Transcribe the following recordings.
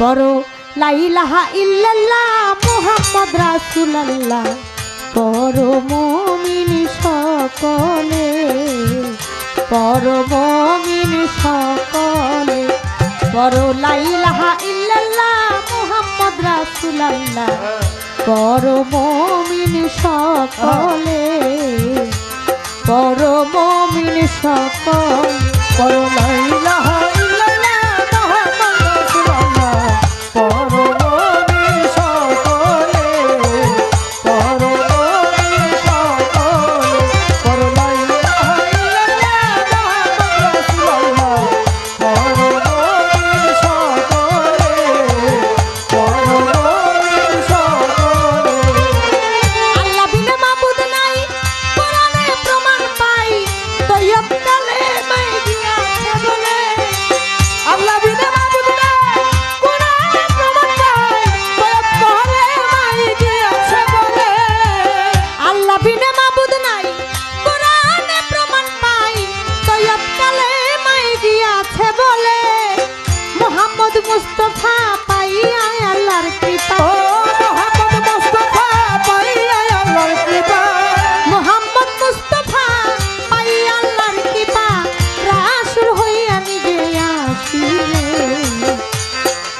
পড়ো লাইলাহা ইল্লাল্লাহ, মুহাম্মদ রাসূলুল্লাহ। পড়ো মুমিন সকলে, পড়ো মুমিন সকলে। পড়ো লাইলাহা ইল্লাল্লাহ, মুহাম্মদ রাসূলুল্লাহ। পড়ো মুমিন সকলে, পড়ো মুমিন সকলে। পড়ো লাইলাহা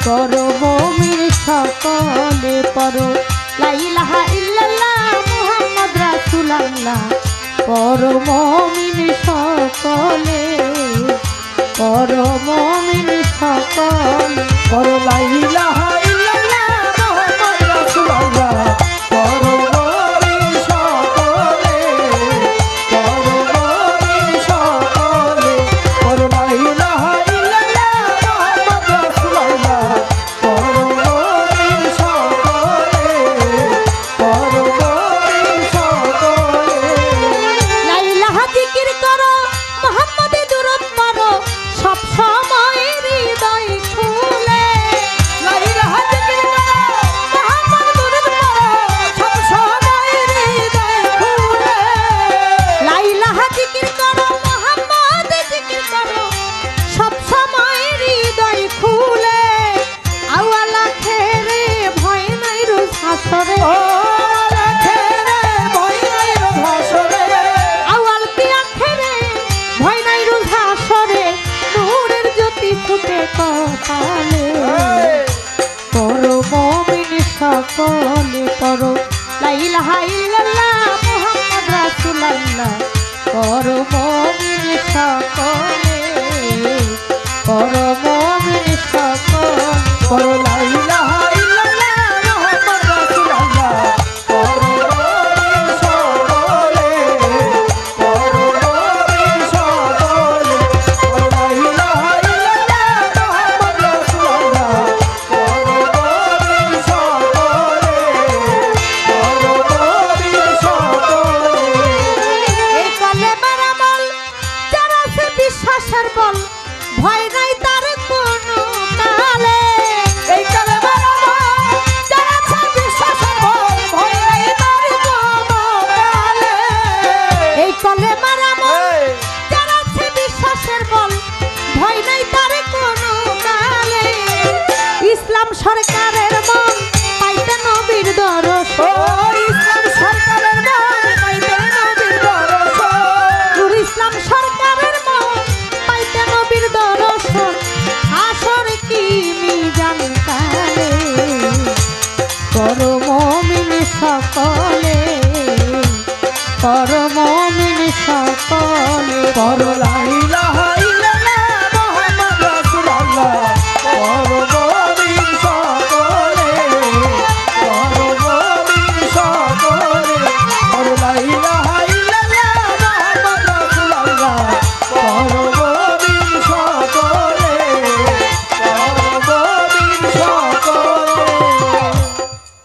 করো মমির সকলে পড়ো লাইলাহা ইল্লাল্লাহ মুহাম্মদ রাসূলুল্লাহ। করো মমিন সকলে। করো মমিন সকলে। Borolai ফুটে কপালে। পরো মমিন সকলে পরো লাইলা হাইলাল্লাহ, মোহাম্মদ রাসূলুল্লাহ। পরো মমিন সকলে পরো মমিন সকলে পরো তিনি জানতালে পরমিন সকলে পরমিন সকলে পর লাইলা